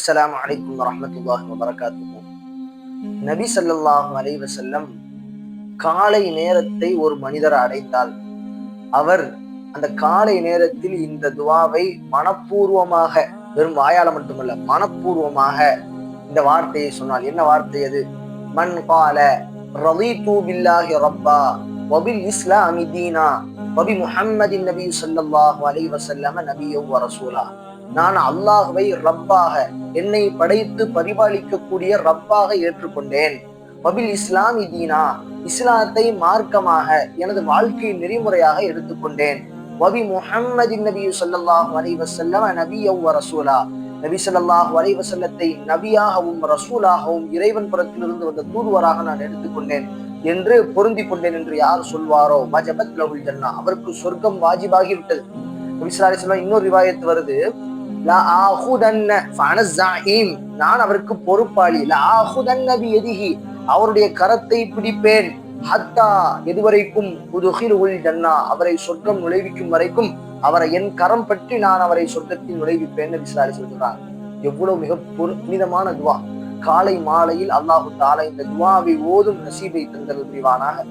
அஸ்லாம் அலைக்கும் வரமத்துல்லாஹ் வரகாத்துக்கும் நபி ஸல்லல்லாஹு அலைவசல்லம் காலை நேரத்தை ஒரு மனிதர் அடைந்தால் அவர் அந்த காலை நேரத்தில் இந்த துவாவை மனப்பூர்வமாக வெறும் வாயால மட்டுமல்ல மனப்பூர்வமாக இந்த வார்த்தையை சொன்னால் என்ன வார்த்தை அது? மன் கால ரலீது பில்லாஹி ரப்பா வபில் இஸ்லாமி தீனா வபி முஹம்மதின் நபி ஸல்லல்லாஹு அலைவசல்லம வஸல்லம் நபியு ரசூலா. நான் அல்லாஹவை ரப்பாக என்னை படைத்து பரிபாலிக்கக்கூடிய ரப்பாக ஏற்றுக்கொண்டேன். பபில் இஸ்லாமி தீனா இஸ்லாத்தை மார்க்கமாக எனது வாழ்க்கை நெறிமுறையாக எடுத்துக்கொண்டேன். வபி முஹம்மதின் நபி ஸல்லல்லாஹு அலைஹி வஸல்லம் நபியு ரசூலா. நபி ஸல்லல்லாஹு அலைஹி நபியாகவும் ரசூலாகவும் இறைவன் புறத்திலிருந்து வந்த தூதுவராக நான் எடுத்துக்கொண்டேன் என்று பொருந்தி கொண்டேன் என்று யார் சொல்வாரோ? மஜபத் லஹுல் ஜன்னா. அவருக்கு சொர்க்கம் வாஜிபாகி விட்டது நபி இன்னொரு ரிவாயத்து வருது. நான் அவருக்கு பொறுப்பாளி. அவருடைய கரத்தை பிடிப்பேன். ஹத்தா எதுவரைக்கும் ஜன்னா. அவரை சொர்க்கம் நுழைவிக்கும் வரைக்கும் அவரை என் கரம் பற்றி நான் அவரை சொர்க்கத்தில் நுழைவிப்பேன் விசாரி சொல்கிறார் எவ்வளவு மிக புனிதமான துவா. காலை மாலையில் அல்லாஹு தாலா இந்த துவாவை ஓதும் நசீபை தந்தல் புரிவானாக.